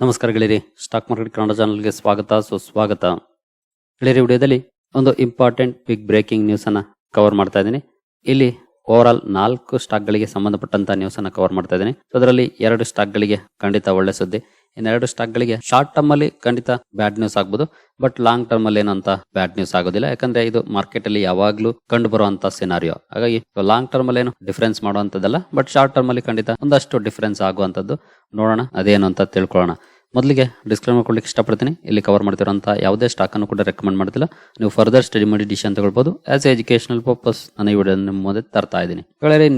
ನಮಸ್ಕಾರ ಗೆಳೆಯರಿ. Stock market Kannada ಚಾನಲ್ಗೆ ಸ್ವಾಗತ, ಸುಸ್ವಾಗತ. ಗೆಳೆಯರಿ ವಿಡಿಯೋದಲ್ಲಿ ಒಂದು ಇಂಪಾರ್ಟೆಂಟ್ ಬಿಗ್ ಬ್ರೇಕಿಂಗ್ ನ್ಯೂಸ್ ಅನ್ನ ಕವರ್ ಮಾಡ್ತಾ ಇದ್ದೀನಿ. ಇಲ್ಲಿ ಓವರ್ ಆಲ್ ನಾಲ್ಕು ಸ್ಟಾಕ್ ಗಳಿಗೆ ಸಂಬಂಧಪಟ್ಟಂತ ನ್ಯೂಸ್ ಅನ್ನು ಕವರ್ ಮಾಡ್ತಾ ಇದ್ದೀನಿ. ಅದರಲ್ಲಿ ಎರಡು ಸ್ಟಾಕ್ ಗಳಿಗೆ ಖಂಡಿತ ಒಳ್ಳೆ ಸುದ್ದಿ. ಇನ್ನೆರಡು ಸ್ಟಾಕ್ ಗಳಿಗೆ ಶಾರ್ಟ್ ಟರ್ಮ್ ಅಲ್ಲಿ ಖಂಡಿತ ಬ್ಯಾಡ್ ನ್ಯೂಸ್ ಆಗ್ಬೋದು. ಬಟ್ ಲಾಂಗ್ ಟರ್ಮ್ ಅಲ್ಲಿ ಏನಂತ ಬ್ಯಾಡ್ ನ್ಯೂಸ್ ಆಗೋದಿಲ್ಲ. ಯಾಕಂದ್ರೆ ಇದು ಮಾರ್ಕೆಟ್ ಅಲ್ಲಿ ಯಾವಾಗ್ಲೂ ಕಂಡು ಬರುವಂತ ಸಿನಾರಿಯೋ ಹಾಗಾಗಿ ಲಾಂಗ್ ಟರ್ಮ್ ಅಲ್ಲಿ ಏನು ಡಿಫರೆನ್ಸ್ ಮಾಡುವಂತದ್ದಲ್ಲ ಬಟ್ ಶಾರ್ಟ್ ಟರ್ಮ್ ಅಲ್ಲಿ ಖಂಡಿತ ಒಂದಷ್ಟು ಡಿಫರೆನ್ಸ್ ಆಗುವಂತದ್ದು ನೋಡೋಣ ಅದೇನು ಅಂತ ತಿಳ್ಕೊಳ್ಳೋಣ. ಮೊದಲಿಗೆ ಡಿಸ್ಕ್ಲೇಮರ್ ಮಾಡ್ಕೊಳ್ಳಿಕ್ಕೆ ಇಷ್ಟಪಡ್ತೀನಿ. ಇಲ್ಲಿ ಕವರ್ ಮಾಡ್ತಿರೋಂಥ ಯಾವುದೇ ಸ್ಟಾಕ್ ಅನ್ನು ಕೂಡ ರೆಕಮೆಂಡ್ ಮಾಡ್ತಿಲ್ಲ. ನೀವು ಫರ್ದರ್ ಸ್ಟಡಿ ಮಾಡಿ ಡಿಶನ್ ತಗೊಳ್ಬೋದು. ಆಸ್ ಎಜುಕೇಶನಲ್ ಪರ್ಪಸ್ ನಾನು ಈ ವಿಡಿಯೋ ನಿಮ್ಮ ಮುಂದೆ ತರ್ತಾ ಇದ್ದೀನಿ.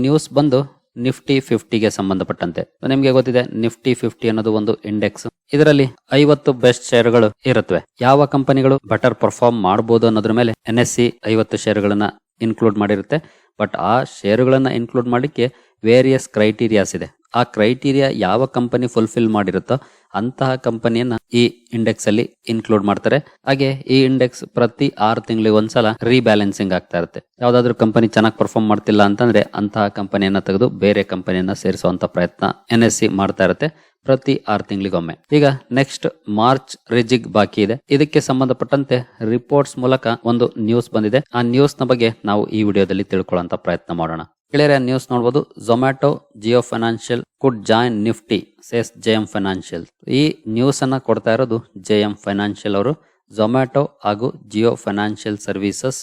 ನ್ಯೂಸ್ ಬಂದು ನಿಫ್ಟಿ ಫಿಫ್ಟಿಗೆ ಸಂಬಂಧಪಟ್ಟಂತೆ. ನಿಮಗೆ ಗೊತ್ತಿದೆ ನಿಫ್ಟಿ ಫಿಫ್ಟಿ ಅನ್ನೋದು ಒಂದು ಇಂಡೆಕ್ಸ್ ಇದರಲ್ಲಿ ಐವತ್ತು ಬೆಸ್ಟ್ ಶೇರ್ಗಳು ಇರುತ್ತವೆ. ಯಾವ ಕಂಪನಿಗಳು ಬೆಟರ್ ಪರ್ಫಾರ್ಮ್ ಮಾಡಬಹುದು ಅನ್ನೋದ್ರ ಮೇಲೆ ಎನ್ ಎಸ್ ಸಿ ಐವತ್ತು ಶೇರ್ಗಳನ್ನ ಇನ್ಕ್ಲೂಡ್ ಮಾಡಿರುತ್ತೆ. ಬಟ್ ಆ ಶೇರುಗಳನ್ನ ಇನ್ಕ್ಲೂಡ್ ಮಾಡಲಿಕ್ಕೆ ವೇರಿಯಸ್ ಕ್ರೈಟೀರಿಯಾಸ್ ಇದೆ. ಆ ಕ್ರೈಟೀರಿಯಾ ಯಾವ ಕಂಪನಿ ಫುಲ್ಫಿಲ್ ಮಾಡಿರುತ್ತೋ ಅಂತಹ ಕಂಪನಿಯನ್ನ ಈ ಇಂಡೆಕ್ಸ್ ಅಲ್ಲಿ ಇನ್ಕ್ಲೂಡ್ ಮಾಡ್ತಾರೆ. ಹಾಗೆ ಈ ಇಂಡೆಕ್ಸ್ ಪ್ರತಿ ಆರು ತಿಂಗಳಿಗೆ ಒಂದ್ಸಲ ರೀಬ್ಯಾಲೆನ್ಸಿಂಗ್ ಆಗ್ತಾ ಇರುತ್ತೆ. ಯಾವ್ದಾದ್ರು ಕಂಪನಿ ಚೆನ್ನಾಗಿ ಪರ್ಫಾರ್ಮ್ ಮಾಡ್ತಿಲ್ಲ ಅಂತಂದ್ರೆ ಅಂತಹ ಕಂಪನಿಯನ್ನ ತೆಗೆದು ಬೇರೆ ಕಂಪನಿಯನ್ನ ಸೇರಿಸುವಂತ ಪ್ರಯತ್ನ ಎನ್ ಎಸ್ ಸಿ ಮಾಡ್ತಾ ಇರುತ್ತೆ ಪ್ರತಿ ಆರು ತಿಂಗಳಿಗೊಮ್ಮೆ. ಈಗ ನೆಕ್ಸ್ಟ್ ಮಾರ್ಚ್ ರಿಜಿಗ್ ಬಾಕಿ ಇದೆ. ಇದಕ್ಕೆ ಸಂಬಂಧಪಟ್ಟಂತೆ ರಿಪೋರ್ಟ್ಸ್ ಮೂಲಕ ಒಂದು ನ್ಯೂಸ್ ಬಂದಿದೆ. ಆ ನ್ಯೂಸ್ನ ಬಗ್ಗೆ ನಾವು ಈ ವಿಡಿಯೋದಲ್ಲಿ ತಿಳ್ಕೊಳ್ಳುವಂತ ಪ್ರಯತ್ನ ಮಾಡೋಣ. ಗೆಳೆಯರೆ ನ್ಯೂಸ್ ನೋಡಬಹುದು Zomato Jio financial could join Nifty says J M financial ಈ ನ್ಯೂಸ್ ಅನ್ನ ಕೊಡ್ತಾ ಇರೋದು ಜೆ ಎಂ ಫೈನಾನ್ಷಿಯಲ್ ಅವರು. ಝೊಮ್ಯಾಟೊ ಹಾಗೂ ಜಿಯೋ ಫೈನಾನ್ಷಿಯಲ್ ಸರ್ವಿಸಸ್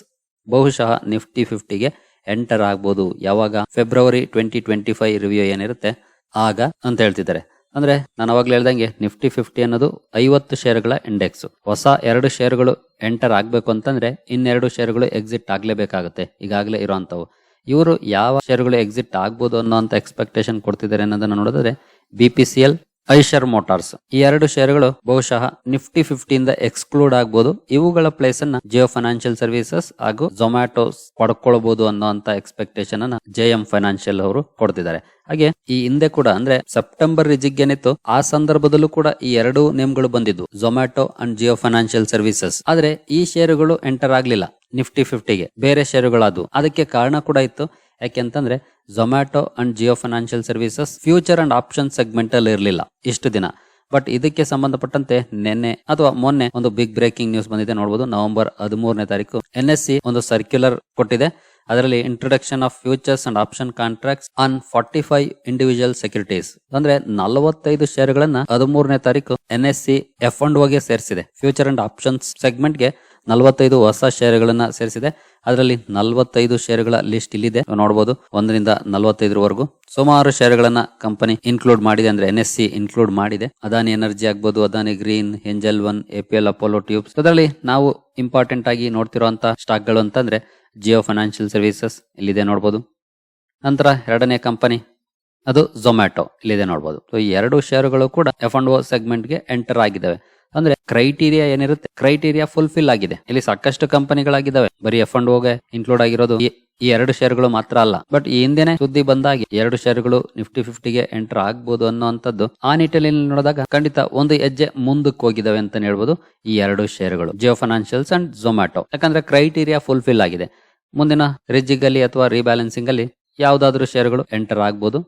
ಬಹುಶಃ ನಿಫ್ಟಿ ಫಿಫ್ಟಿಗೆ ಎಂಟರ್ ಆಗ್ಬೋದು. ಯಾವಾಗ? February twenty twenty five review ಏನಿರುತ್ತೆ? ಆಗ ಅಂತ ಹೇಳ್ತಿದ್ದಾರೆ. ಅಂದ್ರೆ ನಾನು ಅವಾಗಲೇ ಹೇಳ್ದಂಗೆ ನಿಫ್ಟಿ ಫಿಫ್ಟಿ ಅನ್ನೋದು ಐವತ್ತು ಶೇರ್ಗಳ ಇಂಡೆಕ್ಸ್ ಹೊಸ ಎರಡು ಶೇರ್ಗಳು ಎಂಟರ್ ಆಗ್ಬೇಕು ಅಂತಂದ್ರೆ ಇನ್ನೆರಡು ಶೇರ್ಗಳು ಎಕ್ಸಿಟ್ ಆಗ್ಲೇಬೇಕಾಗುತ್ತೆ. ಈಗಾಗಲೇ ಇರುವಂತವು ಇವರು ಯಾವ ಶೇರ್ಗಳು ಎಕ್ಸಿಟ್ ಆಗ್ಬೋದು ಅನ್ನೋಂತ ಎಕ್ಸ್ಪೆಕ್ಟೇಷನ್ ಕೊಡ್ತಿದ್ದಾರೆ ಅನ್ನೋದನ್ನ ನೋಡಿದ್ರೆ B P C L Eicher motors ಈ ಎರಡು ಶೇರ್ಗಳು ಬಹುಶಃ ನಿಫ್ಟಿ ಫಿಫ್ಟಿಯಿಂದ ಎಕ್ಸ್ಕ್ಲೂಡ್ ಆಗ್ಬೋದು. ಇವುಗಳ ಪ್ಲೇಸ್ ಅನ್ನ ಜಿಯೋ ಫೈನಾನ್ಷಿಯಲ್ ಸರ್ವಿಸಸ್ ಹಾಗೂ ಝೊಮ್ಯಾಟೊ ಪಡ್ಕೊಳ್ಬಹುದು ಅನ್ನೋಂತ ಎಕ್ಸ್ಪೆಕ್ಟೇಷನ್ ಅನ್ನ ಜೆ ಎಂ ಫೈನಾನ್ಷಿಯಲ್ ಅವರು ಕೊಡ್ತಿದ್ದಾರೆ. ಹಾಗೆ ಈ ಹಿಂದೆ ಕೂಡ ಅಂದ್ರೆ ಸೆಪ್ಟೆಂಬರ್ ರಿಜಿಗ್ ಏನಿತ್ತು, ಆ ಸಂದರ್ಭದಲ್ಲೂ ಕೂಡ ಈ ಎರಡು ನೇಮ್ಗಳು ಬಂದಿದ್ದು Zomato and Jio financial services ಆದ್ರೆ ಈ ಶೇರುಗಳು ಎಂಟರ್ ಆಗ್ಲಿಲ್ಲ. ನಿಫ್ಟಿ ಫಿಫ್ಟಿಗೆ. ಬೇರೆ ಶೇರುಗಳಾದವು ಅದಕ್ಕೆ ಕಾರಣ ಕೂಡ ಇತ್ತು. ಯಾಕೆಂತಂದ್ರೆ Zomato and Jio financial services future and option segment ಅಲ್ಲಿ ಇರಲಿಲ್ಲ ಇಷ್ಟು ದಿನ. ಬಟ್ ಇದಕ್ಕೆ ಸಂಬಂಧಪಟ್ಟಂತೆ ನಿನ್ನೆ ಅಥವಾ ಮೊನ್ನೆ ಒಂದು ಬಿಗ್ ಬ್ರೇಕಿಂಗ್ ನ್ಯೂಸ್ ಬಂದಿದೆ ನೋಡಬಹುದು ನವೆಂಬರ್ ಹದಿಮೂರನೇ ತಾರೀಕು ಎನ್ ಎಸ್ ಸಿ ಒಂದು ಸರ್ಕ್ಯುಲರ್ ಕೊಟ್ಟಿದೆ. ಅದರಲ್ಲಿ introduction of futures and option contracts on forty five individual securities ಅಂದ್ರೆ ನಲವತ್ತೈದು ಶೇರ್ಗಳನ್ನ ಹದಿಮೂರನೇ ತಾರೀಕು N S C F and ಓಗೆ ಸೇರಿಸಿದೆ. ಫ್ಯೂಚರ್ ಅಂಡ್ ಆಪ್ಷನ್ಸ್ ಸೆಗ್ಮೆಂಟ್ಗೆ ನಲವತ್ತೈದು ಹೊಸ ಶೇರುಗಳನ್ನ ಸೇರಿಸಿದೆ. ಅದರಲ್ಲಿ ನಲವತ್ತೈದು ಶೇರುಗಳ ಲಿಸ್ಟ್ ಇಲ್ಲಿದೆ. ನೋಡಬಹುದು ಒಂದರಿಂದ ನಲವತ್ತೈದರವರೆಗೂ ಸುಮಾರು ಶೇರುಗಳನ್ನ ಕಂಪನಿ ಇನ್ಕ್ಲೂಡ್ ಮಾಡಿದೆ ಅಂದ್ರೆ ಎನ್ ಎಸ್ ಸಿ ಇನ್ಕ್ಲೂಡ್ ಮಾಡಿದೆ. ಅದಾನಿ ಎನರ್ಜಿ ಆಗ್ಬಹುದು ಅದಾನಿ ಗ್ರೀನ್ ಹೆಂಜಲ್ ಒನ್ ಎಪಿಎಲ್ ಅಪೋಲೋ ಟ್ಯೂಬ್ಸ್ ಅದರಲ್ಲಿ ನಾವು ಇಂಪಾರ್ಟೆಂಟ್ ಆಗಿ ನೋಡ್ತಿರುವಂತ ಸ್ಟಾಕ್ಗಳು ಅಂತಂದ್ರೆ ಜಿಯೋ ಫೈನಾನ್ಷಿಯಲ್ ಸರ್ವಿಸಸ್ ಇಲ್ಲಿದೆ ನೋಡಬಹುದು ನಂತರ ಎರಡನೇ ಕಂಪನಿ ಅದು ಝೊಮ್ಯಾಟೊ ಇಲ್ಲಿದೆ ನೋಡಬಹುದು ಸೊ ಈ ಎರಡು ಶೇರುಗಳು ಕೂಡ ಎಫ್ ಅಂಡ್ ಓ ಸೆಗ್ಮೆಂಟ್ಗೆ ಎಂಟರ್ ಆಗಿದ್ದಾವೆ. ಅಂದ್ರೆ ಕ್ರೈಟೀರಿಯಾ ಏನಿರುತ್ತೆ? ಕ್ರೈಟೀರಿಯಾ ಫುಲ್ಫಿಲ್ ಆಗಿದೆ. ಇಲ್ಲಿ ಸಾಕಷ್ಟು ಕಂಪನಿಗಳಾಗಿದ್ದಾವೆ. ಬರೀ ಎಫ್ ಅಂಡ್ ಹೋಗೆ ಇನ್ಕ್ಲೂಡ್ ಆಗಿರೋದು ಈ- ಎರಡು ಶೇರ್ಗಳು ಮಾತ್ರ ಅಲ್ಲ. ಬಟ್ ಈ ಹಿಂದೆನೆ ಸುದ್ದಿ ಬಂದಾಗಿ ಎರಡು ಶೇರ್ಗಳು ನಿಫ್ಟಿ ಫಿಫ್ಟಿಗೆ ಎಂಟರ್ ಆಗ್ಬೋದು ಅನ್ನೋಂಥದ್ದು ಆ ನಿಟ್ಟಿನಲ್ಲಿ ನೋಡಿದಾಗ ಖಂಡಿತ ಒಂದು ಹೆಜ್ಜೆ ಮುಂದಕ್ಕೆ ಹೋಗಿದಾವೆ ಅಂತ ಹೇಳ್ಬೋದು ಈ ಎರಡು ಶೇರ್ಗಳು ಜಿಯೋ ಫೈನಾನ್ಷಿಯಲ್ಸ್ ಅಂಡ್ ಝೊಮ್ಯಾಟೊ ಯಾಕಂದ್ರೆ ಕ್ರೈಟೀರಿಯಾ ಫುಲ್ಫಿಲ್ ಆಗಿದೆ. ಮುಂದಿನ ರಿಜಿಗಲ್ಲಿ ಅಥವಾ ರೀಬ್ಯಾಲೆನ್ಸಿಂಗ್ ಅಲ್ಲಿ ಯಾವ್ದಾದ್ರು ಶೇರ್ಗಳು ಎಂಟರ್ ಆಗ್ಬೋದು.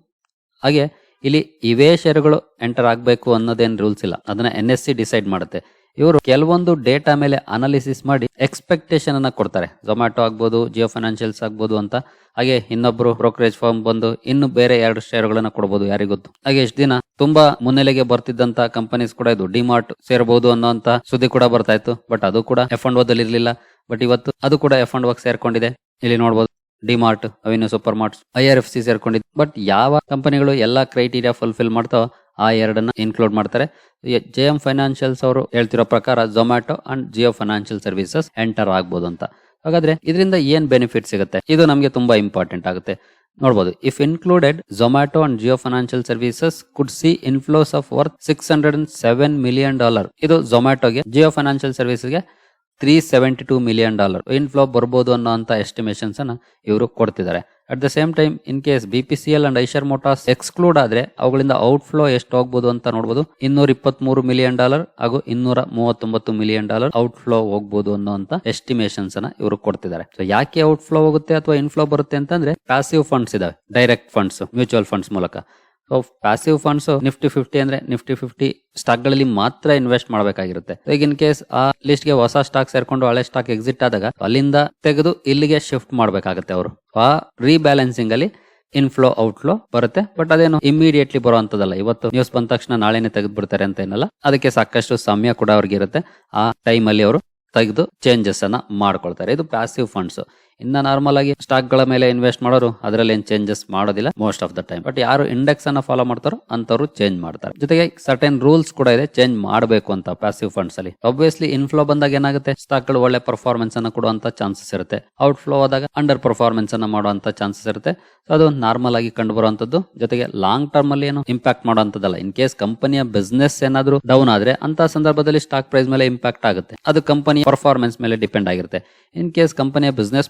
ಹಾಗೆ ಇಲ್ಲಿ ಇವೇ ಶೇರುಗಳು ಎಂಟರ್ ಆಗಬೇಕು ಅನ್ನೋದೇನ್ ರೂಲ್ಸ್ ಇಲ್ಲ. ಅದನ್ನ ಎನ್ ಎಸ್ ಸಿ ಡಿಸೈಡ್ ಮಾಡುತ್ತೆ. ಇವರು ಕೆಲವೊಂದು ಡೇಟಾ ಮೇಲೆ ಅನಾಲಿಸಿಸ್ ಮಾಡಿ ಎಕ್ಸ್ಪೆಕ್ಟೇಷನ್ ಅನ್ನ ಕೊಡ್ತಾರೆ. ಝೊಮ್ಯಾಟೊ ಆಗ್ಬೋದು ಜಿಯೋ ಫೈನಾನ್ಷಿಯಲ್ಸ್ ಆಗ್ಬೋದು ಅಂತ. ಹಾಗೆ ಇನ್ನೊಬ್ರು ಬ್ರೋಕರೇಜ್ ಫಾರ್ಮ್ ಬಂದು ಇನ್ನು ಬೇರೆ ಎರಡು ಷೇರುಗಳನ್ನ ಕೊಡಬಹುದು ಯಾರಿಗೊತ್ತು ಹಾಗೆ ಎಷ್ಟು ದಿನ ತುಂಬಾ ಮುನ್ನೆಲೆಗೆ ಬರ್ತಿದ್ದಂತ ಕಂಪನೀಸ್ ಕೂಡ ಇದು ಡಿಮಾರ್ಟ್ ಸೇರಬಹುದು ಅನ್ನೋಂತ ಸುದ್ದಿ ಕೂಡ ಬರ್ತಾ ಇತ್ತು. ಬಟ್ ಅದು ಕೂಡ ಎಫ್ ಅಂಡ್ ಓದಲ್ಲಿ ಇರ್ಲಿಲ್ಲ ಬಟ್ ಇವತ್ತು ಅದು ಕೂಡ ಎಫ್ ಅಂಡ್ ಓಗ್ ಸೇರ್ಕೊಂಡಿದೆ. ಇಲ್ಲಿ ನೋಡಬಹುದು ಡಿಮಾರ್ಟ್ ಅವೇನು super mart I R F C ಸೇರ್ಕೊಂಡಿದ್ದು but ಯಾವ ಕಂಪನಿಗಳು ಎಲ್ಲ ಕ್ರೈಟೀರಿಯಾ ಫುಲ್ಫಿಲ್ ಮಾಡ್ತಾವೋ ಆ ಎರಡನ್ನ ಇನ್ಕ್ಲೂಡ್ ಮಾಡ್ತಾರೆ. ಜೆ ಎಂ ಫೈನಾನ್ಷಿಯಲ್ಸ್ ಅವರು ಹೇಳ್ತಿರೋ ಪ್ರಕಾರ Zomato and Jio financial services enter ಆಗ್ಬೋದು ಅಂತ. ಹಾಗಾದ್ರೆ ಇದರಿಂದ ಏನ್ ಬೆನಿಫಿಟ್ ಸಿಗುತ್ತೆ? ಇದು ನಮಗೆ ತುಂಬಾ ಇಂಪಾರ್ಟೆಂಟ್ ಆಗುತ್ತೆ. ನೋಡಬಹುದು if included Zomato and Jio financial services could see inflows of worth six hundred and seven million dollar ಇದು ಝೊಮ್ಯಾಟೊಗೆ ಜಿಯೋ ಫೈನಾನ್ಷಿಯಲ್ ಸರ್ವಿಸ್ಗೆ three seventy two million dollar inflow ಬರ್ಬೋದು ಅನ್ನೋ ಅಂತ ಎಸ್ಟಿಮೇಷನ್ಸ್ ಅನ್ನ ಇವರು ಕೊಡ್ತಿದ್ದಾರೆ. At the same time in case B P C L and Eicher motors exclude ಆದ್ರೆ ಅವುಗಳಿಂದ ಔಟ್ಫ್ಲೋ ಎಷ್ಟು ಹೋಗ್ಬೋದು ಅಂತ ನೋಡಬಹುದು ಇನ್ನೂರ ಇಪ್ಪತ್ತ್ ಮೂರು ಮಿಲಿಯನ್ ಡಾಲರ್ ಹಾಗೂ ಇನ್ನೂರ ಮೂವತ್ತೊಂಬತ್ತು ಮಿಲಿಯನ್ ಡಾಲರ್ ಔಟ್ ಫ್ಲೋ ಹೋಗ್ಬೋದು ಅನ್ನೋ ಎಸ್ಟಿಮೇಷನ್ಸ್ ಅನ್ನ ಇವರು ಕೊಡ್ತಿದ್ದಾರೆ. ಸೊ ಯಾಕೆ ಔಟ್ಫ್ಲೋ ಹೋಗುತ್ತೆ ಅಥವಾ ಇನ್ಫ್ಲೋ ಬರುತ್ತೆ ಅಂತಂದ್ರೆ ಪ್ಯಾಸಿವ್ ಫಂಡ್ಸ್ ಇದಾವೆ ಡೈರೆಕ್ಟ್ ಫಂಡ್ಸ್ ಮ್ಯೂಚುವಲ್ ಫಂಡ್ಸ್ ಮೂಲಕ. ಪ್ಯಾಸಿವ್ ಫಂಡ್ಸ್ ನಿಫ್ಟಿ ಫಿಫ್ಟಿ ಅಂದ್ರೆ ನಿಫ್ಟಿ ಫಿಫ್ಟಿ ಸ್ಟಾಕ್ಗಳಲ್ಲಿ ಮಾತ್ರ ಇನ್ವೆಸ್ಟ್ ಮಾಡಬೇಕಾಗಿರುತ್ತೆ. ಈಗ ಇನ್ ಕೇಸ್ ಆ ಲಿಸ್ಟ್ಗೆ ಹೊಸ ಸ್ಟಾಕ್ ಸೇರ್ಕೊಂಡು ಹಳೆ ಸ್ಟಾಕ್ ಎಕ್ಸಿಟ್ ಆದಾಗ ಅಲ್ಲಿಂದ ತೆಗೆದು ಇಲ್ಲಿಗೆ ಶಿಫ್ಟ್ ಮಾಡಬೇಕಾಗುತ್ತೆ ಅವರು. ಆ ರೀಬ್ಯಾಲೆನ್ಸಿಂಗ್ ಅಲ್ಲಿ ಇನ್ಫ್ಲೋ ಔಟ್ಫ್ಲೋ ಬರುತ್ತೆ. ಬಟ್ ಅದೇನು ಇಮಿಡಿಯೇಟ್ಲಿ ಬರುವಂತದಲ್ಲ ಇವತ್ತು ನ್ಯೂಸ್ ಬಂದ ತಕ್ಷಣ ನಾಳೆನೆ ತೆಗೆದು ಬಿಡ್ತಾರೆ ಅಂತ ಏನಲ್ಲ. ಅದಕ್ಕೆ ಸಾಕಷ್ಟು ಸಮಯ ಕೂಡ ಅವ್ರಿಗೆ ಇರುತ್ತೆ. ಆ ಟೈಮ್ ಅಲ್ಲಿ ಅವರು ತೆಗೆದು ಚೇಂಜಸ್ ಅನ್ನ ಮಾಡ್ಕೊಳ್ತಾರೆ. ಇದು ಪ್ಯಾಸಿವ್ ಫಂಡ್ಸ್ ಇನ್ನ ನಾರ್ಮಲ್ ಆಗಿ ಸ್ಟಾಕ್ಗಳ ಮೇಲೆ ಇನ್ವೆಸ್ಟ್ ಮಾಡೋರು ಅದರಲ್ಲಿ ಏನ್ ಚೇಂಜಸ್ ಮಾಡೋದಿಲ್ಲ most of the time but ಯಾರು ಇಂಡೆಕ್ಸ್ ಅನ್ನ ಫಾಲೋ ಮಾಡ್ತಾರೋ ಅಂತವ್ರು ಚೇಂಜ್ ಮಾಡ್ತಾರೆ. ಜೊತೆಗೆ ಸರ್ಟೆನ್ ರೂಲ್ಸ್ ಕೂಡ ಇದೆ ಚೇಂಜ್ ಮಾಡಬೇಕು ಅಂತ ಪ್ಯಾಸಿವ್ ಫಂಡ್ಸ್ ಅಲ್ಲಿ. ಆಬ್ವಿಯಸ್ಲಿ ಇನ್ಫ್ಲೋ ಬಂದಾಗ ಏನಾಗುತ್ತೆ? ಸ್ಟಾಕ್ಗಳು ಒಳ್ಳೆ ಪರ್ಫಾರ್ಮೆನ್ಸ್ ಅನ್ನ ಕೊಡುವಂತ ಚಾನ್ಸಸ್ ಇರುತ್ತೆ. ಔಟ್ ಫ್ಲೋ ಆದಾಗ ಅಂಡರ್ ಪರ್ಫಾರ್ಮೆನ್ಸ್ ಅನ್ನ ಮಾಡುವಂತ ಚಾನ್ಸಸ್ ಇರುತ್ತೆ. ಅದು ನಾರ್ಮಲ್ ಆಗಿ ಕಂಡು ಬರುವಂತದ್ದು ಜೊತೆಗೆ ಲಾಂಗ್ ಟರ್ಮ್ ಅಲ್ಲಿ ಏನು ಇಂಪ್ಯಾಕ್ಟ್ ಮಾಡುವಂತದ್ದಲ್ಲ ಇನ್ ಕೇಸ್ ಕಂಪನಿಯ ಬಿಸ್ನೆಸ್ ಏನಾದ್ರು ಡೌನ್ ಆದ್ರೆ ಅಂತ ಸಂದರ್ಭದಲ್ಲಿ ಸ್ಟಾಕ್ ಪ್ರೈಸ್ ಮೇಲೆ ಇಂಪ್ಯಾಕ್ಟ್ ಆಗುತ್ತೆ. ಅದು ಕಂಪನಿಯ ಪರ್ಫಾರ್ಮೆನ್ಸ್ ಮೇಲೆ ಡಿಪೆಂಡ್ ಆಗಿರುತ್ತೆ. ಇನ್ ಕೇಸ್ ಕಂಪನಿಯ ಬಿಸ್ನೆಸ್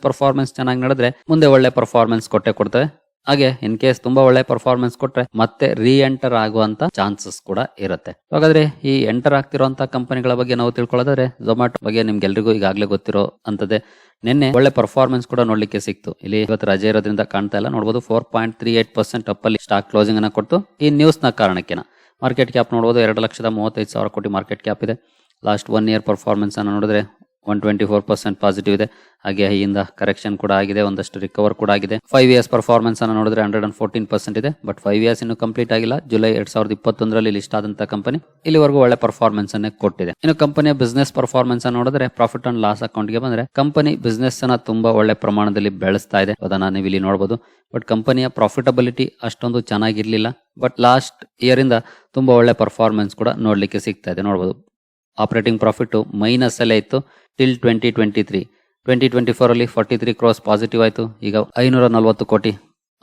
ಚೆನ್ನಾಗಿ ನಡೆದ್ರೆ ಮುಂದೆ ಒಳ್ಳೆ ಪರ್ಫಾರ್ಮೆನ್ಸ್ ಕೊಟ್ಟೆ ಕೊಡ್ತವೆ. ಹಾಗೆ ಇನ್ ಕೇಸ್ ತುಂಬಾ ಒಳ್ಳೆ ಪರ್ಫಾರ್ಮೆನ್ಸ್ ಕೊಟ್ರೆ ಮತ್ತೆ ರೀ ಎಂಟರ್ ಆಗುವಂತ ಚಾನ್ಸಸ್ ಕೂಡ ಇರುತ್ತೆ. ಹಾಗಾದ್ರೆ ಈ ಎಂಟರ್ ಆಗ್ತಿರುವಂತಹ ಕಂಪನಿಗಳ ಬಗ್ಗೆ ನಾವು ತಿಳ್ಕೊಳ್ಳೋದಾದ್ರೆ ಝೊಮ್ಯಾಟೊ ಬಗ್ಗೆ ನಿಮ್ಗೆಲ್ರಿಗೂ ಈಗಾಗಲೇ ಗೊತ್ತಿರೋ ಅಂತದೇ ನಿನ್ನೆ ಒಳ್ಳೆ ಪರ್ಫಾರ್ಮೆನ್ಸ್ ಕೂಡ ನೋಡ್ಲಿಕ್ಕೆ ಸಿಕ್ತು. ಇಲ್ಲಿ ಇವತ್ತು ರಜೆ ಇರೋದ್ರಿಂದ ಕಾಣ್ತಾ ಇಲ್ಲ. ನೋಡಬಹುದು four point three eight percent up ಅಲ್ಲಿ ಸ್ಟಾಕ್ ಕ್ಲೋಸಿಂಗ್ ಅನ್ನ ಕೊಟ್ಟು ಈ ನ್ಯೂಸ್ನ ಕಾರಣಕ್ಕೆನ. ಮಾರ್ಕೆಟ್ ಕ್ಯಾಪ್ ನೋಡಬಹುದು ಎರಡು ಲಕ್ಷದ ಮೂವತ್ತೈದು ಸಾವಿರ ಕೋಟಿ ಮಾರ್ಕೆಟ್ ಕ್ಯಾಪ್ ಇದೆ. ಲಾಸ್ಟ್ ಒನ್ ಇಯರ್ ಪರ್ಫಾರ್ಮೆನ್ಸ್ ಅನ್ನು ನೋಡಿದ್ರೆ one twenty four percent positive ಇದೆ. ಹಾಗೆ ಹೈಯಿಂದ ಕರೆಕ್ಷನ್ ಕೂಡ ಆಗಿದೆ, ಒಂದಷ್ಟು ರಿಕವರ್ ಕೂಡ ಆಗಿದೆ. ಫೈವ್ ಇಯರ್ಸ್ ಪರ್ಫಾರ್ಮೆನ್ಸ್ ಅನ್ನು ನೋಡಿದ್ರೆ ಹಂಡ್ರೆಡ್ ಅಂಡ್ ಫೋರ್ಟೀನ್ ಪರ್ಸೆಂಟ್ ಇದೆ ಬಟ್ ಫೈವ್ ಇಯರ್ಸ್ ಇನ್ನು ಕಂಪ್ಲೀಟ್ ಆಗಿಲ್ಲ. ಜುಲೈ ಎರಡ್ ಸಾವಿರದ ಇಪ್ಪತ್ತೊಂದರಲ್ಲಿ ಲಿಸ್ಟ್ ಆದಂತಹ ಕಂಪನಿ ಇಲ್ಲಿವರೆಗೂ ಒಳ್ಳೆ ಪರ್ಫಾರ್ಮೆನ್ಸ್ ಅನ್ನೇ ಕೊಟ್ಟಿದೆ. ಇನ್ನು ಕಂಪನಿಯ ಬಿಸ್ನೆಸ್ ಪರ್ಫಾರ್ಮೆನ್ಸ್ ಅನ್ನು ನೋಡಿದ್ರೆ ಪ್ರಾಫಿಟ್ ಅಂಡ್ ಲಾಸ್ ಅಕೌಂಟ್ಗೆ ಬಂದ್ರೆ ಕಂಪನಿ ಬಿಸ್ನೆಸ್ ಅನ್ನ ತುಂಬಾ ಒಳ್ಳೆ ಪ್ರಮಾಣದಲ್ಲಿ ಬೆಳೆಸ್ತಾ ಇದೆ. ಅದನ್ನ ನೀವು ಇಲ್ಲಿ ನೋಡಬಹುದು ಬಟ್ ಕಂಪನಿಯ ಪ್ರಾಫಿಟಬಿಲಿಟಿ ಅಷ್ಟೊಂದು ಚೆನ್ನಾಗಿರ್ಲಿಲ್ಲ. ಬಟ್ ಲಾಸ್ಟ್ ಇಯರ್ ಇಂದ ತುಂಬಾ ಒಳ್ಳೆ ಪರ್ಫಾರ್ಮೆನ್ಸ್ ಕೂಡ ನೋಡ್ಲಿಕ್ಕೆ ಸಿಗ್ತಾ ಇದೆ. ನೋಡಬಹುದು ಆಪರೇಟಿಂಗ್ ಪ್ರಾಫಿಟ್ ಮೈನಸ್ ಅಲ್ಲೇ ಇತ್ತು till twenty twenty three twenty twenty ಫೋರಲ್ಲಿ forty three cross positive ಆಯಿತು. ಈಗ ಐನೂರ ನಲವತ್ತು ಕೋಟಿ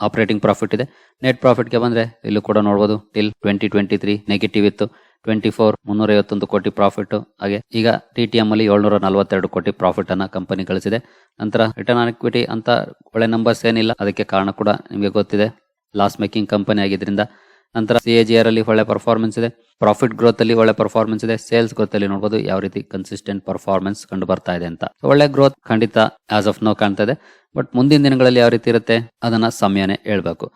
ಆಪರೇಟಿಂಗ್ ಪ್ರಾಫಿಟ್ ಇದೆ. ನೆಟ್ ಪ್ರಾಫಿಟ್ಗೆ ಬಂದ್ರೆ ಇಲ್ಲೂ ಕೂಡ ನೋಡಬಹುದು till twenty twenty three negative ಇತ್ತು. ಟ್ವೆಂಟಿ ಫೋರ್ ಮುನ್ನೂರ ಐವತ್ತೊಂದು ಕೋಟಿ ಪ್ರಾಫಿಟ್ ಹಾಗೆ ಈಗ ಟಿ ಟಿ ಎಂ ಅಲ್ಲಿ ಏಳ್ನೂರ ನಲವತ್ತೆರಡು ಕೋಟಿ ಪ್ರಾಫಿಟ್ ಅನ್ನ ಕಂಪನಿ ಗಳಿಸಿದೆ. ನಂತರ ರಿಟರ್ನ್ ಆನ್ ಇಕ್ವಿಟಿ ಅಂತ ಒಳ್ಳೆ ನಂಬರ್ಸ್ ಏನಿಲ್ಲ. ಅದಕ್ಕೆ ಕಾರಣ ಕೂಡ ನಿಮಗೆ ಗೊತ್ತಿದೆ. ಲಾಸ್ ಮೇಕಿಂಗ್ ಕಂಪನಿ ಆಗಿದ್ರಿಂದ ನಂತರ ಸಿ ಎ ಜಿ ಆರ್ ಅಲ್ಲಿ ಒಳ್ಳೆ ಪರ್ಫಾರ್ಮೆನ್ಸ್ ಇದೆ. ಪ್ರಾಫಿಟ್ ಗ್ರೋತ್ ಅಲ್ಲಿ ಒಳ್ಳೆ ಪರ್ಫಾರ್ಮೆನ್ಸ್ ಇದೆ. ಸೇಲ್ಸ್ ಗ್ರೋತ್ ಅಲ್ಲಿ ನೋಡಬಹುದು ಯಾವ ರೀತಿ ಕನ್ಸಿಸ್ಟೆಂಟ್ ಪರ್ಫಾರ್ಮೆನ್ಸ್ ಕಂಡು ಬರ್ತಾ ಇದೆ ಅಂತ. ಒಳ್ಳೆ ಗ್ರೋತ್ ಖಂಡಿತ ಆಸ್ ಆಫ್ ನೋ ಕಾಣ್ತಾ ಇದೆ. ಬಟ್ ಮುಂದಿನ ದಿನಗಳಲ್ಲಿ ಯಾವ ರೀತಿ ಇರುತ್ತೆ ಅದನ್ನ ಸಮಯನೇ ಹೇಳ್ಬೇಕು.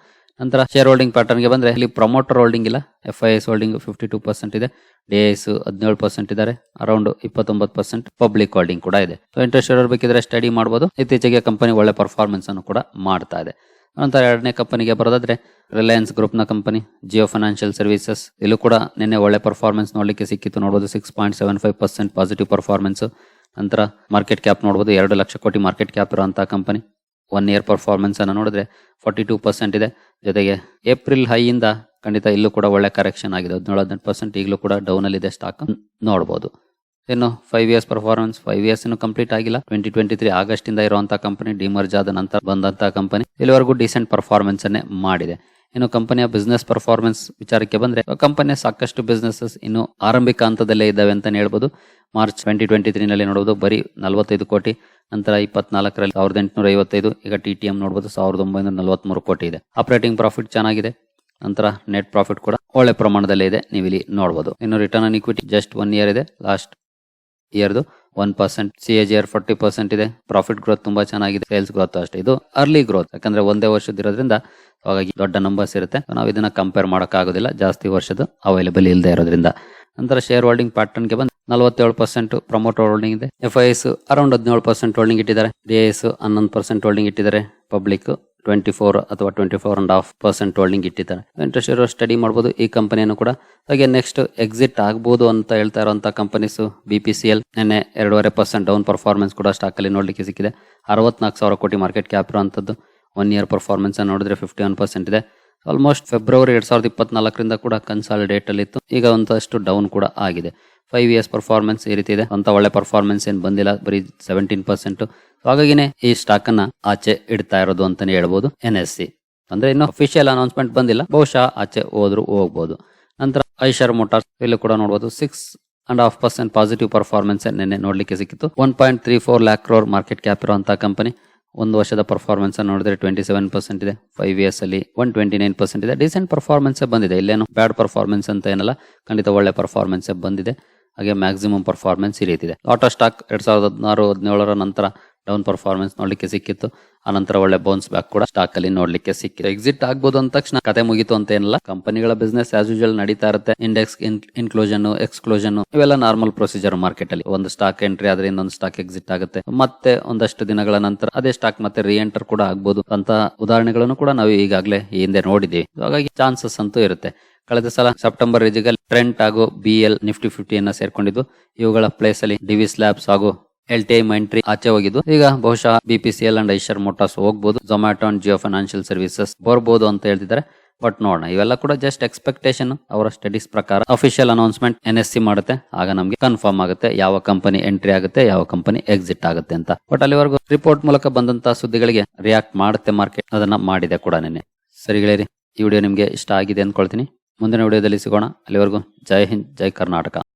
ನಂತರ ಶೇರ್ ಹೋಲ್ಡಿಂಗ್ ಪ್ಯಾಟರ್ನ್ಗೆ ಬಂದ್ರೆ ಇಲ್ಲಿ ಪ್ರಮೋಟರ್ ಹೋಲ್ಡಿಂಗ್ ಇಲ್ಲ. F I S holding fifty two percent ಇದೆ. ಡಿ ಎಸ್ ಹದಿನೇಳು ಪರ್ಸೆಂಟ್ ಇದ್ದಾರೆ. ಅರೌಂಡ್ ಇಪ್ಪತ್ತೊಂಬತ್ತು ಪರ್ಸೆಂಟ್ ಪಬ್ಲಿಕ್ ಹೋಲ್ಡಿಂಗ್ ಕೂಡ ಇದೆ. ಸೊ ಇಂಟ್ರೆಸ್ಟ್ ಇರೋರು ಬೇಕಿದ್ರೆ ಸ್ಟಡಿ ಮಾಡಬಹುದು ಇತ್ತೀಚೆಗೆ ಕಂಪನಿ ಒಳ್ಳೆ ಪರ್ಫಾರ್ಮೆನ್ಸ್ ಅನ್ನು ಕೂಡ ಮಾಡ್ತಾ ಇದೆ. ನಂತರ ಎರಡನೇ ಕಂಪನಿಗೆ ಬರೋದಾದ್ರೆ ರಿಲಯನ್ಸ್ ಗ್ರೂಪ್ನ ಕಂಪನಿ ಜಿಯೋ ಫೈನಾನ್ಷಿಯಲ್ ಸರ್ವಿಸಸ್ ಇಲ್ಲೂ ಕೂಡ ನಿನ್ನೆ ಒಳ್ಳೆ ಪರ್ಫಾರ್ಮೆನ್ಸ್ ನೋಡಲಿಕ್ಕೆ ಸಿಕ್ಕಿತ್ತು. ನೋಡಬಹುದು six point seven five percent positive performance ನಂತರ ಮಾರ್ಕೆಟ್ ಕ್ಯಾಪ್ ನೋಡಬಹುದು ಎರಡು ಲಕ್ಷ ಕೋಟಿ ಮಾರ್ಕೆಟ್ ಕ್ಯಾಪ್ ಇರುವಂತಹ ಕಂಪನಿ. ಒನ್ ಇಯರ್ ಪರ್ಫಾರ್ಮೆನ್ಸ್ ಅನ್ನು ನೋಡಿದ್ರೆ ಫಾರ್ಟಿ ಟೂ ಪರ್ಸೆಂಟ್ ಇದೆ. ಜೊತೆಗೆ ಏಪ್ರಿಲ್ ಹೈಯಿಂದ ಖಂಡಿತ ಇಲ್ಲೂ ಕೂಡ ಒಳ್ಳೆ ಕರೆಕ್ಷನ್ ಆಗಿದೆ. ಹದಿನೇಳು ಹದಿನೆಂಟು ಪರ್ಸೆಂಟ್ ಈಗಲೂ ಕೂಡ ಡೌನ್ ಅಲ್ಲಿ ಇದೆ ಸ್ಟಾಕ್ ನೋಡಬಹುದು ಇನ್ನು five years performance five years ಇನ್ನು ಕಂಪ್ಲೀಟ್ ಆಗಿಲ್ಲ. ಟ್ವೆಂಟಿ ಟ್ವೆಂಟಿ ತ್ರೀ ಆಗಸ್ಟ್ ಇಂದ ಇರುವಂತಹ ಕಂಪನಿ ಡಿಮರ್ಜ್ ಆದ ನಂತರ ಬಂದಂತಹ ಕಂಪನಿ ಇಲ್ಲಿವರೆಗೂ ಡಿಸೆಂಟ್ ಪರ್ಫಾರ್ಮೆನ್ಸ್ ಅನ್ನೇ ಮಾಡಿದೆ. ಇನ್ನು ಕಂಪನಿಯ ಬಿಸ್ನೆಸ್ ಪರ್ಫಾರ್ಮೆನ್ಸ್ ವಿಚಾರಕ್ಕೆ ಬಂದ್ರೆ ಕಂಪನಿಯ ಸಾಕಷ್ಟು ಬಿಸ್ನೆಸಸ್ ಇನ್ನು ಆರಂಭಿಕ ಹಂತದಲ್ಲೇ ಇದ್ದಾವೆ ಅಂತ ಹೇಳ್ಬೋದು. ಮಾರ್ಚ್ ಟ್ವೆಂಟಿ ಟ್ವೆಂಟಿ ತ್ರೀ ನಲ್ಲಿ ನೋಡಬಹುದು ಬರೀ ನಲವತ್ತೈದು ಕೋಟಿ, ನಂತರ ಇಪ್ಪತ್ನಾಲ್ಕರಲ್ಲಿ ಸಾವಿರದ ಎಂಟುನೂರ ಐವತ್ತೈದು, ಈಗ ಟಿ ಟಿ ಎಂ ನೋಡಬಹುದು ಸಾವಿರದ ಒಂಬೈನೂರ ನಲವತ್ಮೂರು ಕೋಟಿ ಇದೆ. ಆಪರೇಟಿಂಗ್ ಪ್ರಾಫಿಟ್ ಚೆನ್ನಾಗಿದೆ, ನಂತರ ನೆಟ್ ಪ್ರಾಫಿಟ್ ಕೂಡ ಒಳ್ಳೆ ಪ್ರಮಾಣದಲ್ಲಿ ಇದೆ ನೀವು ಇಲ್ಲಿ ನೋಡಬಹುದು ಇನ್ನು return on equity just one year ಇದೆ last ಇಯರ್ದು one percent C A G R forty percent ಇದೆ. ಪ್ರಾಫಿಟ್ ಗ್ರೋತ್ ತುಂಬಾ ಚೆನ್ನಾಗಿದೆ. ಸೇಲ್ಸ್ ಗ್ರೋತ್ ಅಷ್ಟೇ. ಇದು ಅರ್ಲಿ ಗ್ರೋತ್ ಯಾಕಂದ್ರೆ ಒಂದೇ ವರ್ಷದಿರೋದ್ರಿಂದ ಹಾಗಾಗಿ ದೊಡ್ಡ ನಂಬರ್ಸ್ ಇರುತ್ತೆ. ನಾವು ಇದನ್ನ ಕಂಪೇರ್ ಮಾಡೋಕ್ಕಾಗೋದಿಲ್ಲ. ಜಾಸ್ತಿ ವರ್ಷದ ಅವೈಲೇಬಲ್ ಇಲ್ಲದೆ ಇರೋದ್ರಿಂದ. ನಂತರ ಶೇರ್ ಹೋಲ್ಡಿಂಗ್ ಪ್ಯಾಟರ್ನ್ಗೆ ಬಂದು ನಲವತ್ತೇಳು ಪರ್ಸೆಂಟ್ ಪ್ರಮೋಟರ್ ಹೋಲ್ಡಿಂಗ್ ಇದೆ. ಎಫ್ ಐ ಎಸ್ ಅರೌಂಡ್ ಹದಿನೇಳು ಪರ್ಸೆಂಟ್ ಹೋಲ್ಡಿಂಗ್ ಇಟ್ಟಿದ್ದಾರೆ. ಡಿ ಎಸ್ ಹನ್ನೊಂದು ಪರ್ಸೆಂಟ್ ಹೋಲ್ಡಿಂಗ್ ಇಟ್ಟಿದ್ದಾರೆ. ಪಬ್ಲಿಕ್ ಟ್ವೆಂಟಿ ಫೋರ್ ಅಥವಾ twenty four and half percent holding ಇಟ್ಟಿದ್ದಾರೆ. ಇಂಟ್ರೆಸ್ಟ್ ಇರೋ ಸ್ಟಡಿ ಮಾಡ್ಬೋದು ಈ ಕಂಪನಿಯನ್ನು ಕೂಡ. ಹಾಗೆ ನೆಕ್ಸ್ಟ್ ಎಕ್ಸಿಟ್ ಆಗ್ಬೋದು ಅಂತ ಹೇಳ್ತಾ ಇರುವಂತಹ companies B P C L ನಿನ್ನೆ ಎರಡೂವರೆ ಪರ್ಸೆಂಟ್ ಡೌನ್ ಪರ್ಫಾರ್ಮೆನ್ಸ್ ಕೂಡ ಸ್ಟಾಕ್ ಅಲ್ಲಿ ನೋಡ್ಲಿಕ್ಕೆ ಸಿಕ್ಕಿದೆ. ಅರವತ್ನಾಲ್ಕು ಸಾವಿರ ಕೋಟಿ ಮಾರ್ಕೆಟ್ ಕ್ಯಾಪ್ ಇರುವಂತದ್ದು. ಒನ್ ಇಯರ್ ಪರ್ಫಾರ್ಮೆನ್ಸ್ ನೋಡಿದ್ರೆ ಫಿಫ್ಟಿ ಒನ್ ಪರ್ಸೆಂಟ್ ಇದೆ. ಆಲ್ಮೋಸ್ಟ್ ಫೆಬ್ರವರಿ ಎರಡ್ ಸಾವಿರದ ಇಪ್ಪತ್ನಾಲ್ಕರಿಂದ ಕೂಡ ಕನ್ಸಾಲಿಡೇಟ್ ಅಲ್ಲಿ ಇತ್ತು. ಈಗ ಒಂದಷ್ಟು ಡೌನ್ ಕೂಡ ಆಗಿದೆ. ಫೈವ್ ಇಯರ್ಸ್ ಪರ್ಫಾರ್ಮೆನ್ಸ್ ಈ ರೀತಿ ಇದೆ. ಅಂತ ಒಳ್ಳೆ ಪರ್ಫಾರ್ಮೆನ್ಸ್ ಏನು ಬಂದಿಲ್ಲ, ಬರೀ ಸೆವೆಂಟೀನ್ ಪರ್ಸೆಂಟ್ ಹಾಗಾಗಿನೇ ಈ ಸ್ಟಾಕ್ ಅನ್ನ ಆಚೆ ಇಡ್ತಾ ಇರೋದು ಅಂತಾನೆ ಹೇಳ್ಬೋದು ಎನ್ ಎಸ್ ಸಿ ಅಂದ್ರೆ ಇನ್ನು ಅಫಿಷಿಯಲ್ ಅನೌನ್ಸ್ಮೆಂಟ್ ಬಂದಿಲ್ಲ, ಬಹುಶಃ ಆಚೆ ಹೋದ್ರು ಹೋಗ್ಬೋದು. ನಂತರ ಐಶರ್ ಮೋಟಾರ್ಸ್ ಇಲ್ಲೂ ಕೂಡ ನೋಡಬಹುದು six and half percent positive performance ನಿನ್ನೆ ನೋಡ್ಲಿಕ್ಕೆ ಸಿಕ್ಕಿತ್ತು. One point three four lakh crore market cap ಇರುವಂತಹ ಕಂಪನಿ ಒಂದು ವರ್ಷದ ಪರ್ಫಾರ್ಮೆನ್ಸ್ ನೋಡಿದ್ರೆ ಟ್ವೆಂಟಿ ಸೆವೆನ್ ಪರ್ಸೆಂಟ್ ಇದೆ. ಫೈವ್ ಇಯರ್ಸ್ ಅಲ್ಲಿ ಒನ್ ಟ್ವೆಂಟಿ ನೈನ್ ಪರ್ಸೆಂಟ್ ಇದೆ ಡಿಸೆಂಟ್ ಪರ್ಫಾರ್ಮೆನ್ಸ್ ಬಂದಿದೆ. ಇಲ್ಲೇನು ಬ್ಯಾಡ್ ಪರ್ಫಾರ್ಮೆನ್ಸ್ ಅಂತ ಏನಲ್ಲ, ಖಂಡಿತ ಒಳ್ಳೆ ಪರ್ಫಾರ್ಮೆನ್ಸ್ ಬಂದಿದೆ. ಹಾಗೆ ಮ್ಯಾಕ್ಸಿಮಮ್ ಪರ್ಫಾರ್ಮೆನ್ಸ್ ಈ ರೀತಿ ಇದೆ ಲಾಟೋ ಸ್ಟಾಕ್ ಎರಡ್ ಸಾವಿರದ ಹದಿನಾರು ಹದಿನೇಳರ ನಂತರ ಡೌನ್ ಪರ್ಫಾರ್ಮೆನ್ಸ್ ನೋಡ್ಲಿಕ್ಕೆ ಸಿಕ್ಕಿತ್ತು. ಆನಂತರ ಒಳ್ಳೆ ಬೌನ್ಸ್ ಬ್ಯಾಕ್ ಕೂಡ ಸ್ಟಾಕ್ ಅಲ್ಲಿ ನೋಡ್ಲಿಕ್ಕೆ ಸಿಕ್ಕಿದೆ ಎಕ್ಸಿಟ್ ಆಗ್ಬೋದು ಅಂದ ತಕ್ಷಣ ಕತೆ ಮುಗಿತು ಅಂತ ಏನಲ್ಲ. ಕಂಪನಿಗಳ ಬಿಸ್ನೆಸ್ ಆಸ್ ಯೂಶಲ್ ನಡೀತಾ ಇರುತ್ತೆ. ಇಂಡೆಕ್ಸ್ ಇನ್ಕ್ಲೂಷನ್ ಎಕ್ಸ್ಕ್ಲೂಷನ್ ಇವೆಲ್ಲ ನಾರ್ಮಲ್ ಪ್ರೊಸೀಜರ್ ಮಾರ್ಕೆಟ್ ಅಲ್ಲಿ. ಒಂದು ಸ್ಟಾಕ್ ಎಂಟ್ರಿ ಆದ್ರೆ ಇನ್ನೊಂದು ಸ್ಟಾಕ್ ಎಕ್ಸಿಟ್ ಆಗುತ್ತೆ. ಮತ್ತೆ ಒಂದಷ್ಟು ದಿನಗಳ ನಂತರ ಅದೇ ಸ್ಟಾಕ್ ಮತ್ತೆ ರಿ ಎಂಟರ್ ಕೂಡ ಆಗ್ಬೋದು ಅಂತ ಉದಾಹರಣೆಗಳನ್ನು ಕೂಡ ನಾವು ಈಗಾಗಲೇ ಹಿಂದೆ ನೋಡಿದ್ದೀವಿ ಹಾಗಾಗಿ ಚಾನ್ಸಸ್ ಅಂತೂ ಇರುತ್ತೆ. ಕಳೆದ ಸಲ ಸೆಪ್ಟೆಂಬರ್ ರೀಜಿಗೆ ಟ್ರೆಂಟ್ ಹಾಗೂ ಬಿ ಎಲ್ ನಿಫ್ಟಿ ಫಿಫ್ಟಿಯನ್ನು ಸೇರ್ಕೊಂಡಿದ್ದು. ಇವುಗಳ ಪ್ಲೇಸ್ ಅಲ್ಲಿ ಡಿವಿ ಸ್ಲ್ಯಾಬ್ಸ್ ಹಾಗೂ ಎಲ್ ಟಿ ಐ ಎಂಟ್ರಿ ಆಚೆ ಹೋಗಿದ್ದು. ಈಗ ಬಹುಶಃ ಬಿಪಿಸಿಎಲ್ ಅಂಡ್ ಐಶರ್ ಮೋಟಾರ್ಸ್ ಹೋಗ್ಬೋದು. Zomato and Jio financial services ಬರ್ಬೋದು ಅಂತ ಹೇಳ್ತಿದ್ದಾರೆ. ಬಟ್ ನೋಡೋಣ, ಇವೆಲ್ಲ ಕೂಡ ಜಸ್ಟ್ ಎಕ್ಸ್ಪೆಕ್ಟೇಷನ್ ಅವರ ಸ್ಟಡೀಸ್ ಪ್ರಕಾರ official announcement N S C ಮಾಡುತ್ತೆ. ಆಗ ನಮಗೆ ಕನ್ಫರ್ಮ್ ಆಗುತ್ತೆ ಯಾವ ಕಂಪನಿ ಎಂಟ್ರಿ ಆಗುತ್ತೆ, ಯಾವ ಕಂಪನಿ ಎಕ್ಸಿಟ್ ಆಗುತ್ತೆ ಅಂತ. ಬಟ್ ಅಲ್ಲಿವರೆಗೂ ರಿಪೋರ್ಟ್ ಮೂಲಕ ಬಂದಂತಹ ಸುದ್ದಿಗಳಿಗೆ ರಿಯಾಕ್ಟ್ ಮಾಡುತ್ತೆ ಮಾರ್ಕೆಟ್ ಅದನ್ನ ಮಾಡಿದೆ ಕೂಡ ನಿನ್ನೆ. ಸರಿ ಗೆಳೆಯರಿ, ಈ ವಿಡಿಯೋ ನಿಮಗೆ ಇಷ್ಟ ಆಗಿದೆ ಅಂದ್ಕೊಳ್ತೀನಿ. ಮುಂದಿನ ವಿಡಿಯೋದಲ್ಲಿ ಸಿಗೋಣ. ಅಲ್ಲಿವರೆಗೂ ಜೈ ಹಿಂದ್, ಜೈ ಕರ್ನಾಟಕ.